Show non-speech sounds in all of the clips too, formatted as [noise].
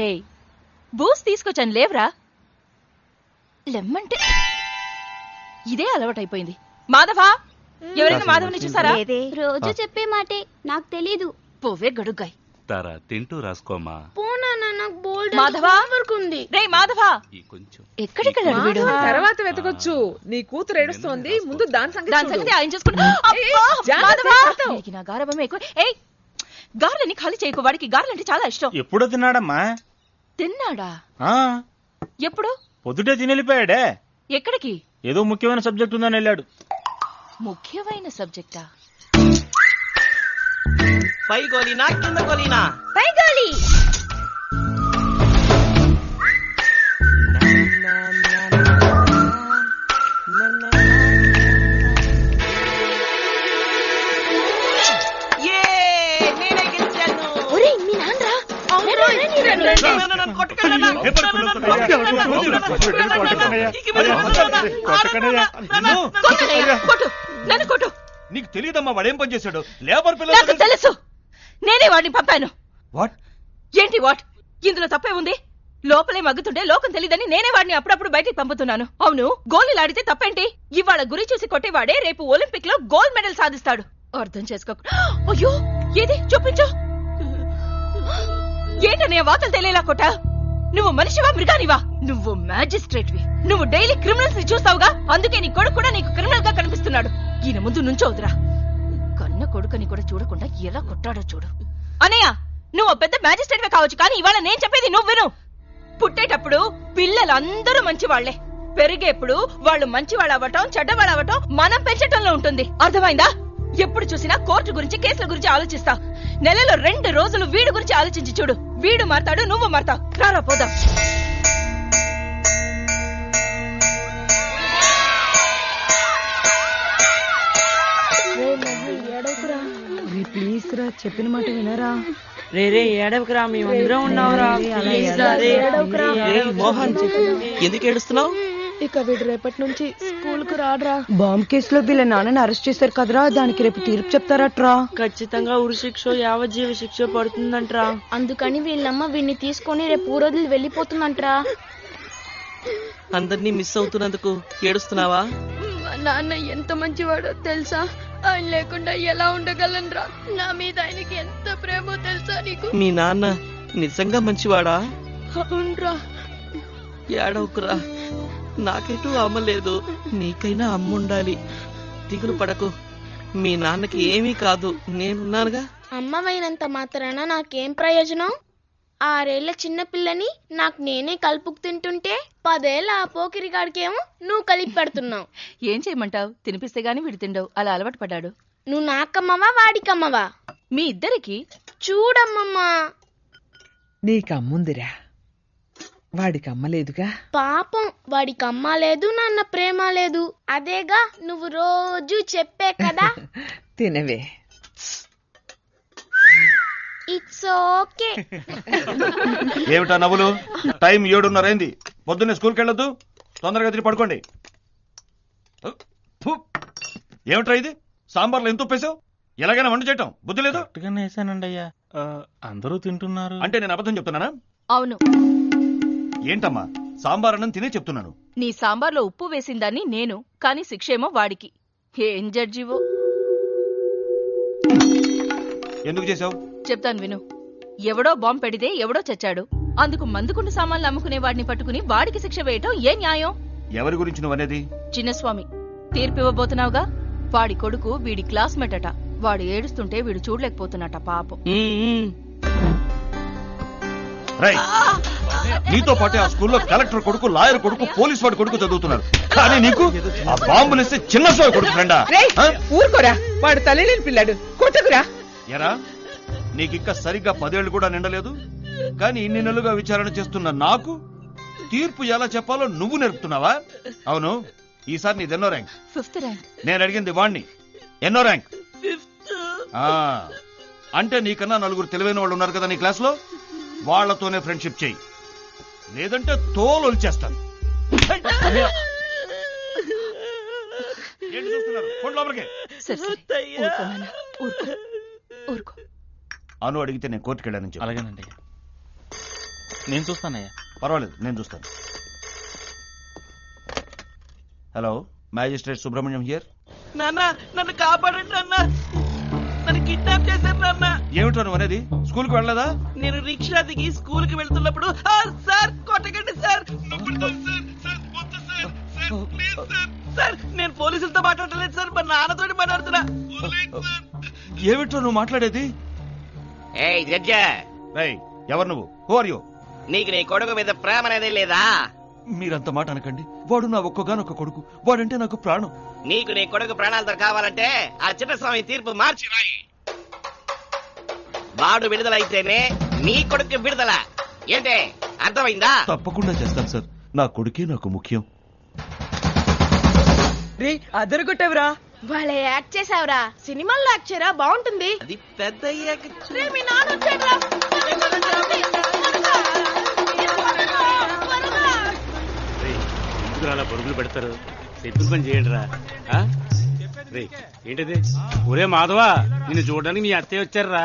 రే బూస్ తీసుకొచ్చాను లేవరా. లెమ్మంటే ఇదే అలవాటైపోయింది. మాధవా ఎవరైనా మాధవని చూసారా? రోజు చెప్పే మాటే నాకు తెలీదు. పోవే గడుగ్గాయ్. తారా తింటూ రాసుకోమా పోనా నాకు బోల్డ్ మాధవా? ఉంది. రే మాధవా! ఈ కొంచెం. ఎక్కడికెళ్ళాడు వీడు? తర్వాత వెతకొచ్చు. నీ కూతురు ఏడుస్తోంది. ముందు దాని సంగతి దాని. సంగతి ఆయన చూసుకుంటా ఎక్కువ ఏయ్! గారెలని ఖాళీ చేయకు. వాడికి గారెలంటే చాలా ఇష్టం. ఎప్పుడో తిన్నాడమ్మా? తిన్నాడా? ఆ? ఎప్పుడు? పొద్దుటే తిని వెళ్ళిపోయాడే ఎక్కడికి? ఏదో ముఖ్యమైన సబ్జెక్ట్ ఉందని వెళ్ళాడు. ముఖ్యమైన సబ్జెక్టా? పై గోలీనా కింద గోలీనా? పైగాలి! ఏ నీకు తెలియదమ్మా వాడేం పని చేశాడు లేబర్ పిల్లలు తెలుసు నేనే వాడిని పంపాను వాట్ ఏంటి వాట్ ఇందులో తప్పే ఉంది లోపలే మగ్గుతుంటే లోకం తెలియదని నేనే వాడిని అప్పుడప్పుడు బయటికి పంపుతున్నాను అవును గోళీలు తప్పేంటి ఇవాళ గురి చూసి కొట్టేవాడే రేపు ఒలింపిక్లో గోల్డ్ మెడల్ సాధిస్తాడు అర్థం చేసుకో అయ్యో ఏది చూపించు ఏంటనే వాతలు తెలియలా కొట్టా? నువ్వు మనిషివా మృగానివా? నువ్వు మ్యాజిస్ట్రేట్ వి నువ్వు డైలీ క్రిమినల్స్ని చూస్తావుగా? అందుకే నీ కొడుకు కూడా నీకు క్రిమినల్గా కనిపిస్తున్నాడు. ఈయన ముందు నుంచోదురా. కన్న కొడుకుని కూడా చూడకుండా ఎలా కొట్టాడో చూడు. అనయ్య నువ్వు పెద్ద మ్యాజిస్ట్రేట్ కావచ్చు కానీ ఇవాళ నేను చెప్పేది నువ్వు విను. పుట్టేటప్పుడు పిల్లలందరూ మంచివాళ్ళే. పెరిగేప్పుడు వాళ్ళు మంచివాళ్ళు అవ్వటం చెడ్డవాళ్ళు అవ్వటం మనం పెంచటంలో ఉంటుంది. అర్థమైందా? ఎప్పుడు చూసినా కోర్టు గురించి కేసుల గురించి ఆలోచిస్తా నెలలో రెండు రోజులు వీడి గురించి ఆలోచించి చూడు. వీడు మారతాడు నువ్వు మారతావు. రారా పోదాం. ప్లీజ్ రా చెప్పిన మాట వినరా. రే రే ఏడవకురా మేమందరం ఉన్నావురా. మోహన్ ఎందుకు ఏడుస్తున్నావు? ఇక వీడు రేపటి నుంచి స్కూల్కు రాడరా. బాంబ్ కేసులో వీళ్ళ నాన్నని అరెస్ట్ చేశారు కదరా. దానికి రేపు తీర్పు చెప్తారట్రా. ఖచ్చితంగా ఉరి శిక్ష యావజ్జీవ శిక్ష పడుతుందంట్రా. అందుకని వీళ్ళమ్మ వీడిని తీసుకొని రేపు ఊరోజులు వెళ్ళిపోతుందంటరా. అందరినీ మిస్ అవుతున్నందుకు ఏడుస్తున్నావా? మా నాన్న ఎంత మంచివాడో తెలుసా? ఆయన లేకుండా ఎలా ఉండగలనరా? నా మీద ఆయనకి ఎంత ప్రేమో తెలుసా నీకు? మీ నాన్న నిజంగా మంచివాడా? అవునరా. ఏడవకురా. నాకెటూ అమ్మ లేదు నీకైనా అమ్మ ఉండాలి దిగులు పడకు. మీ నాన్నకి ఏమీ కాదు. నేనున్నానుగా. అమ్మవైనంత మాత్రాన నాకేం ప్రయోజనం? ఆరేళ్ళ చిన్న పిల్లని నాకు నేనే కలుపుకు తింటుంటే పదేళ్ళ ఆ పోకిరిగాడికేమో నువ్వు కలిపి పెడుతున్నావు. ఏం చేయమంటావు? తినిపిస్తే గాని వీడు తిండవు. అలా అలవాటు పడ్డాడు. నువ్వు నాకమ్మవా వాడికమ్మవా? మీ ఇద్దరికి? చూడమ్మమ్మా. నీకు అమ్ముందిరా వాడికి అమ్మ లేదుగా పాపం వాడికి అమ్మ లేదు నాన్న ప్రేమ లేదు అదేగా నువ్వు రోజు చెప్పే కదా. [laughs] తినవే. ఇట్స్ ఓకే ఏమిటా నవ్వులు? టైం ఏడున్నర అయింది పొద్దున్నే స్కూల్కి వెళ్ళొద్దు తొందరగా తిరిగి పడుకోండి. ఫు. ఏమిట్రా ఇది? సాంబార్లో ఎంత ఉప్పేసావు ఎలాగైనా వంట చేయటం. బుద్ధి లేదు? కరెక్ట్గానే వేసానండి అయ్యా ఆ, అందరూ తింటున్నారు. అంటే నేను అబద్ధం చెప్తున్నానా? అవును. ఏంటమ్మా? సాంబార్ అన్నం తినే చెప్తున్నాను. నీ సాంబార్లో ఉప్పు వేసిందాన్ని నేను కానీ శిక్షేమో వాడికి. ఏం జడ్జివో ఎందుకు చేసావు చెప్తాను విను. ఎవడో బాంబు పెడితే ఎవడో చచ్చాడు. అందుకు మందుకుండు సామాన్లు అమ్ముకునే వాడిని పట్టుకుని వాడికి శిక్ష వేయటం ఏ న్యాయం? ఎవరి గురించి నువ్వు అనేది చిన్నస్వామి తీర్పివ్వబోతున్నావుగా వాడి కొడుకు వీడి క్లాస్మేట్ అట వాడు ఏడుస్తుంటే వీడు చూడలేకపోతున్నట పాపం. నీతో పాటే ఆ స్కూల్లో కలెక్టర్ కొడుకు లాయర్ కొడుకు పోలీస్ వాడి కొడుకు చదువుతున్నారు. కానీ నీకు ఆ బాంబులు ఇస్తే చిన్న సోయ కొడుకు ఫ్రెండా? రేయ్ ఊరుకోరా. వాడు తల్లిలేని పిల్లాడు. కొట్టకురా. ఎరా నీకింకా సరిగ్గా పదేళ్ళు కూడా నిండలేదు. కానీ ఇన్ని నెలలుగా విచారణ చేస్తున్న నాకు తీర్పు ఎలా చెప్పాలో నువ్వు నేర్పుతున్నావా? అవును. ఈసారి నీది ఎన్నో ర్యాంక్? Fifth rank. నేను అడిగింది వాణ్ణి. ఎన్నో ర్యాంక్? ఆ, అంటే నీకన్నా నలుగురు తెలివైన వాళ్ళు ఉన్నారు కదా నీ క్లాస్లో? వాళ్ళతోనే ఫ్రెండ్షిప్ చెయ్యి. లేదంటే తోలు వచ్చేస్తాను ఏంటి చూస్తున్నారు? పోండి లోపలికి. సరే సరే. ఊరుకో నాన్న, ఊరుకో. ఊరుకో. అను అడిగితే నేను కోర్టుకు వెళ్ళానని చెప్పు. అలాగేనండి. నేను చూస్తానయ్యా. పర్వాలేదు నేను చూస్తాను. Hello magistrate Subrahmanyam here? నాన్న నన్ను కాపాడండి నాన్న. నన్ను కిడ్నాప్ ఏమిటో నువ్వు అనేది? స్కూల్కి వెళ్ళలేదా? నేను రిక్షా దిగి స్కూల్కి వెళ్తున్నప్పుడు "ఆ, సార్ కొట్టకండి సార్. సార్ సార్ వద్దు sir sir please sir sir నేను పోలీసులతో మాట్లాడలేదు సార్. మా నాన్నతోటి మాట్లాడుతున్నా. ఏమిటో నువ్వు మాట్లాడేది? ఏయ్ ఎవరు నువ్వు? హూ ఆర్ యూ నీకు నీ కొడుకు మీద ప్రేమ అనేది లేదా? మీరంత మాట అనకండి. వాడు నా ఒక్కగానొక్క కొడుకు. వాడంటే నాకు ప్రాణం. నీకు నీ కొడుకు ప్రాణాలతో కావాలంటే ఆ చిన్నస్వామి తీర్పు మార్చి రాయి. వాడు విడుదలైతేనే నీ కొడుకు విడుదల. ఏంటే? అర్థమైందా? తప్పకుండా చేస్తాను సార్. నా కొడుకే నాకు ముఖ్యం. రే అదరగొట్టవరా వాళ్ళే యాక్ట్ చేసావురా సినిమాల్లో యాక్ట్ చేయరా? బాగుంటుంది. అది పెద్ద రే, మీ నాన్న వచ్చాడురా. ఎందుకు అలా పరుగులు పెడతారు? చెప్పిన పని చేయండి రా రే ఏంటిది? ఒరే మాధవా నిన్ను చూడడానికి మీ అత్తయ్య వచ్చారా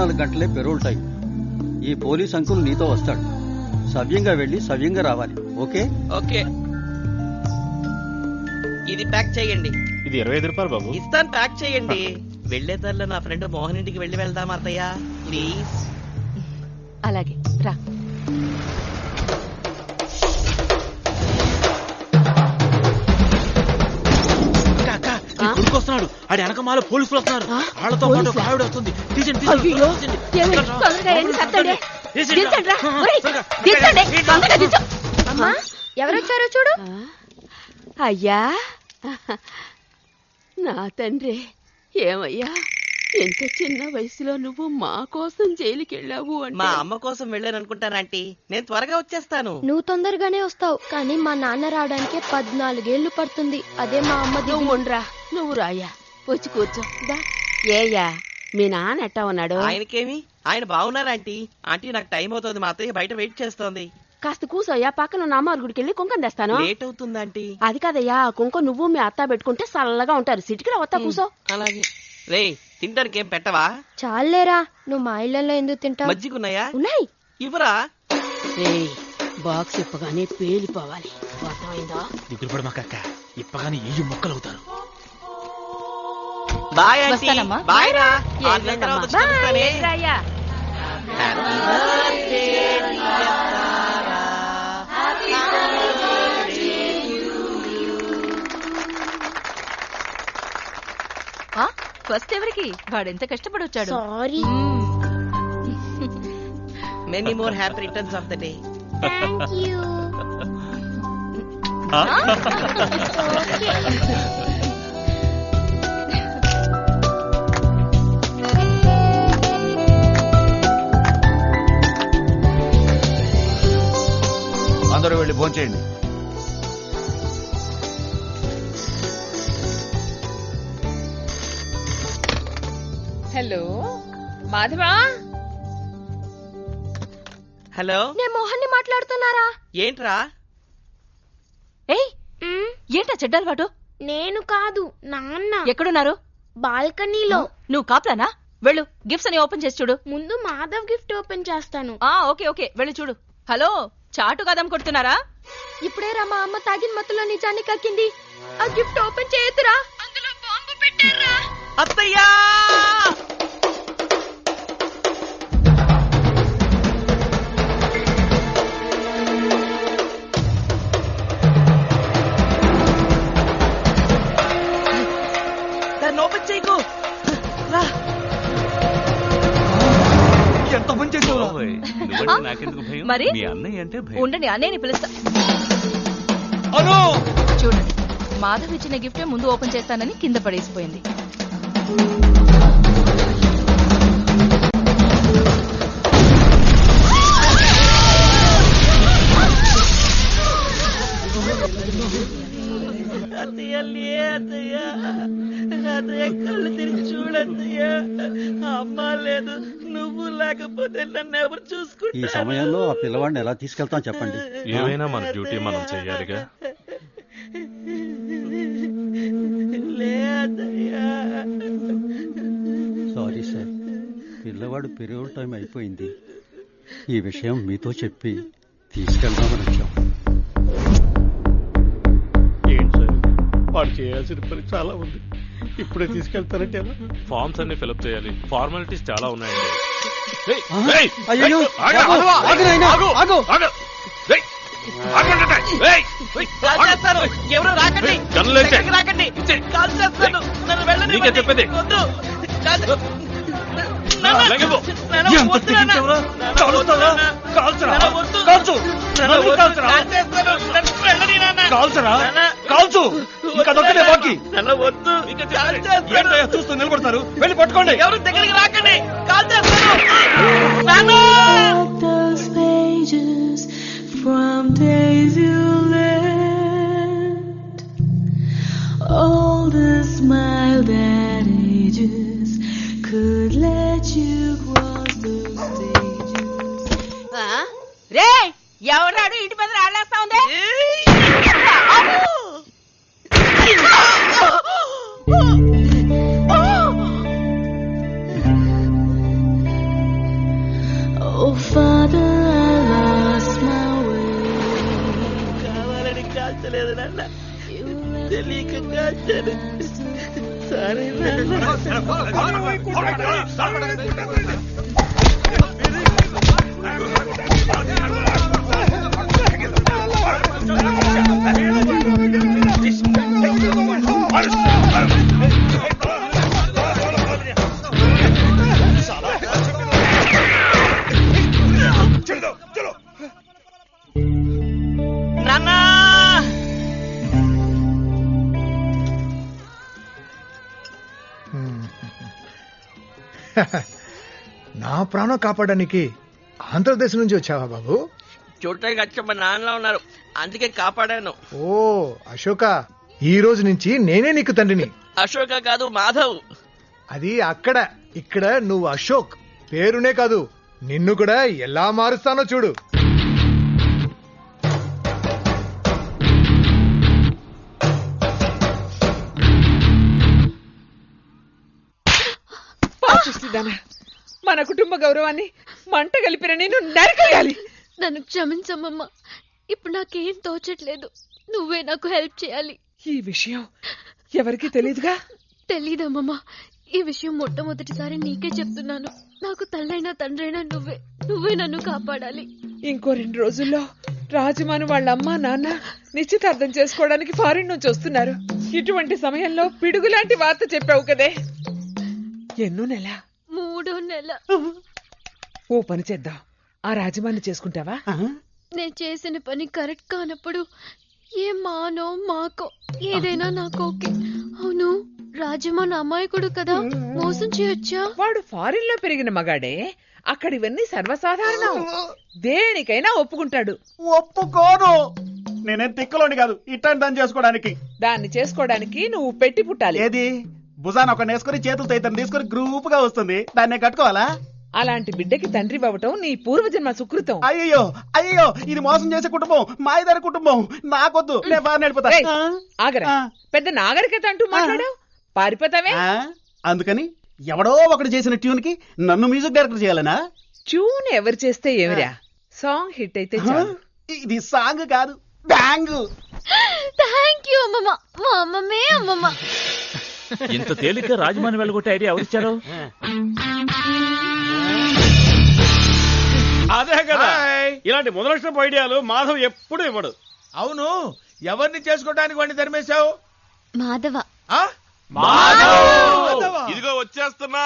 నాలుగు గంటలే పెరోల్ టైం. ఈ పోలీస్ అంకుల్ నీతో వస్తాడు. సవ్యంగా వెళ్ళి సవ్యంగా రావాలి. ఓకే? ఓకే. ఇది ప్యాక్ చేయండి. ఇది ఇరవై ఐదు రూపాయలు బాబు. ఇస్తాను ప్యాక్ చేయండి. వెళ్ళేదారిలో నా ఫ్రెండ్ మోహన్ ఇంటికి వెళ్ళి వెళ్దాం అత్తయ్య. ప్లీజ్. అలాగే రా. వస్తున్నాడు. ఆడి వెనకమాల పోలీసులు వస్తున్నారు. వాళ్ళతో పాటు ఒక ఆవిడ వస్తుంది. తీసండి ఎవరొచ్చారో చూడు. అయ్యా. నా తండ్రి. ఏమయ్యా? ఎంత చిన్న వయసులో నువ్వు మా కోసం జైలుకి వెళ్ళావు మా అమ్మ కోసం వెళ్ళాను అనుకుంటాను ఆంటీ. నేను త్వరగా వచ్చేస్తాను. నువ్వు తొందరగానే వస్తావు కానీ మా నాన్న రావడానికి పద్నాలుగేళ్ళు పడుతుంది. అదే మా అమ్మ ఉండరా. నువ్వు రాయ్యా. వచ్చి కూర్చో. దా. ఏయ్యా మీ నాన్న ఎట్టా ఉన్నాడు? ఆయనకేమి? ఆయన బాగున్నారు ఆంటీ? ఆంటీ నాకు టైం అవుతుంది. మా అత్తయ్య బయట వెయిట్ చేస్తోంది. కాస్త కూసోయ్యా పక్కన ఉన్న అమ్మవారి గుడికి వెళ్ళి కుంకం తెస్తాను. లేట్ అవుతుంది ఆంటీ. అది కాదయ్యా కుంకం నువ్వు మీ అత్త పెట్టుకుంటే చల్లగా ఉంటారు. సిటికి వస్తా కూసో. అలాగే. రే తినడానికి ఏం పెట్టవా? చాలేరా నువ్వు మా ఇళ్ళలో ఎందుకు తింటావు? మజ్జిగున్నాయా? ఉన్నాయి. ఇవ్వరా? ఏయ్ బాక్స్ ఇప్పగానే పేలిపోవాలి. అర్థమైందా? దిగులు ఇప్పగానే ఏ ముక్కలు అవుతారు బాయ్ ఆంటీ వస్తానమ్మా. బాయ్ రా ఏం ఆరు నెలల తర్వాత వచ్చి లేదమ్మా. కలుస్తానే. బాయ్, రాయ్యా. Happy birthday, dear Tara. ఆ ఫస్ట్ ఎవరికి వాడెంత కష్టపడి వచ్చాడు sorry [laughs] Many more happy returns of the day. Thank you [laughs] భోంచేయండి hello మాధవా? హలో. నేను మోహన్ని మాట్లాడుతున్నారా? ఏంట్రా? ఏయ్ ఏంటా చెడ్డ అలవాటు నేను కాదు నాన్న. ఎక్కడున్నారు? బాల్కనీలో. నువ్వు కాప్లానా? వెళ్ళు గిఫ్ట్స్ అని ఓపెన్ చేసి చూడు. ముందు మాధవ్ గిఫ్ట్ ఓపెన్ చేస్తాను. ఆ ఓకే ఓకే వెళ్ళి చూడు. హలో. చాటు కదం కొడుతున్నారా? ఇప్పుడే రా మా అమ్మ తాగిన మత్తులో నిజాన్ని కక్కింది. ఆ గిఫ్ట్ ఓపెన్ చేయొద్దురా. అందులో బాంబు పెట్టారా? అత్తయ్యా! ఎంత పని చేసావు ఓయ్, [laughs] నువ్వంటే నాకెందుకు భయం? మరి? మీ అన్నయ్య అంటే భయం. ఉండండి అన్నయ్యని పిలుస్తా. అను! చూడండి మాధవ్ ఇచ్చిన గిఫ్టే ముందు ఓపెన్ చేస్తానని కింద పడేసిపోయింది. అత్తయ్య లే అత్తయ్య? అత్తయ్య కళ్ళు తెరిచి చూడత్తయ్య. అమ్మ లేదు. నువ్వు లేకపోతే నన్ను ఎవరు చూసుకుంటా ఈ సమయంలో ఆ పిల్లవాడిని ఎలా తీసుకెళ్తాం చెప్పండి? ఏమైనా మన డ్యూటీ మనం చెయ్యాలిగా? Sorry sir. పిల్లవాడు పెరుగు టైం అయిపోయింది. ఈ విషయం మీతో చెప్పి తీసుకెళ్దామని వచ్చాం. ఏంటి సార్? వాడు చేయాల్సిన పని చాలా ఉంది. ఇప్పుడే తీసుకెళ్తారంటే ఎలా ఫార్మ్స్ అన్ని ఫిలప్ చేయాలి ఫార్మాలిటీస్ చాలా ఉన్నాయండి ఏయ్, ఆ? ఏయ్, అయ్యయ్యో, ఆగు, ఆగు, ఆగు, ఆగు నాయనా, ఆగు, ఆగు. ఆగు. ఏయ్, ఆగండి, ఏయ్, ఏయ్, కాల్ చేస్తారు ఎవరు రాకండి గన్నులు వేసే. దగ్గరికి రాకండి కాల్ చేస్తాను నన్ను వెళ్ళని నీకే చెప్పేది. వద్దు కాల్ చే- నాన్న, లెగవు. నాన్న, ఎంత వద్దు నాన్న. తెగించావురా? నాన్న, కాలుస్తావా? వద్దు నాన్న. కాల్చరా? నాన్న, వద్దు. కాల్చు. నాన్న, నన్ను వద్దు. కాల్చరా? కాల్ చేస్తాను. నన్ను వెళ్ళని నాన్న. కాల్చరా నాన్న. కాల్చు ఇంకా దొక్కనే బాకీ నన్ను వద్దు. కాల్ చేస్తాను. ఏంటయ్యా చూస్తూ నిలబడతారు వెళ్ళి పట్టుకోండి. ఎవరు దగ్గరికి రాకండి. కాల్ చేస్తాను. from days you left. All the smile that ages could let you cross those stages. రే ఎవరాడు ఇంటి రాళ్ళేస్తా [laughs] నా ప్రాణం కాపాడడానికి ఆంధ్రప్రదేశ్ నుంచి వచ్చావా బాబు? చూడటానికి వచ్చి మా నాన్నలో ఉన్నారు. అందుకే కాపాడాను. ఓ అశోక ఈ రోజు నుంచి నేనే నీకు తండ్రిని. అశోక కాదు మాధవ్. అది అక్కడ ఇక్కడ నువ్వు అశోక్. పేరునే కాదు నిన్ను కూడా ఎలా మారుస్తానో చూడు. పాపిస్తుందానా మన కుటుంబ గౌరవాన్ని మంట కలిపిన నేను నరికేయాలి. నన్ను క్షమించమ్మమ్మ. ఇప్పుడు నాకేం తోచట్లేదు. నువ్వే నాకు హెల్ప్ చేయాలి. ఈ విషయం ఎవరికి తెలియదుగా తెలీదమ్మమ్మ. ఈ విషయం మొట్టమొదటిసారి నీకే చెప్తున్నాను. నాకు తల్లైనా తండ్రైనా నువ్వే. నువ్వే నన్ను కాపాడాలి. ఇంకో రెండు రోజుల్లో రాజమాను వాళ్ళ అమ్మ నాన్న నిశ్చితార్థం చేసుకోవడానికి ఫారిన్ నుంచి వస్తున్నారు. ఇటువంటి సమయంలో పిడుగులాంటి వార్త చెప్పావు కదే. ఎన్నో నెల? మూడో నెల. ఓ పని చేద్దాం. ఆ రాజమాన్ని చేసుకుంటావా? నేను చేసిన పని కరెక్ట్ కానప్పుడు ఏ మానో మాకో ఏదైనా నాకు ఓకే. అవును రాజమాన్ అమాయకుడు కదా. మోసం చేయొచ్చా? వాడు ఫారిన్లో పెరిగిన మగాడే. అక్కడ ఇవన్నీ సర్వసాధారణం. దేనికైనా ఒప్పుకుంటాడు. ఒప్పుకోను. నేనేం తిక్కలోని కాదు. ఇట్టని దాన్ని చేసుకోవడానికి. దాన్ని చేసుకోవడానికి నువ్వు పెట్టి పుట్టాలి. ఏది? భుజాన ఒక నేసుకొని చేతులతో ఇతను తీసుకొని గ్రూప్గా వస్తుంది. దాన్ని నేను కట్టుకోవాలా? అలాంటి బిడ్డకి తండ్రి అవ్వటం నీ పూర్వజన్మ సుకృతం. అయ్యో అయ్యో ఇది మోసం చేసే కుటుంబం మాయదారి కుటుంబం. నాకొద్దు నేను బాగా నడిపోతా రేయ్, ఆగరా. పెద్ద నాగరికత అంటూ మాట్లాడావు? పారిపోతావే? అందుకని ఎవడో ఒకటి చేసిన ట్యూన్కి నన్ను మ్యూజిక్ డైరెక్టర్ చేయాలనా? ట్యూన్ ఎవరు చేస్తే ఏమిరా? సాంగ్ హిట్ అయితే ఇది సాంగ్ కాదు బ్యాంగ్. [laughs] థ్యాంక్ యూ అమ్మమ్మ. మా అమ్మమ్మే అమ్మమ్మ. ఇంత తేలిక రాజమాని వెళ్ళగొట్టే ఐడియా ఎవరిచ్చారు? అదే కదా. ఇలాంటి మొదలక్షపు ఐడియాలు మాధవ్ ఎప్పుడు ఇవ్వడు. అవును ఎవరిని చేసుకోవడానికి వాడిని ధర్మేశావు మాధవ. ఇదిగో వచ్చేస్తున్నా.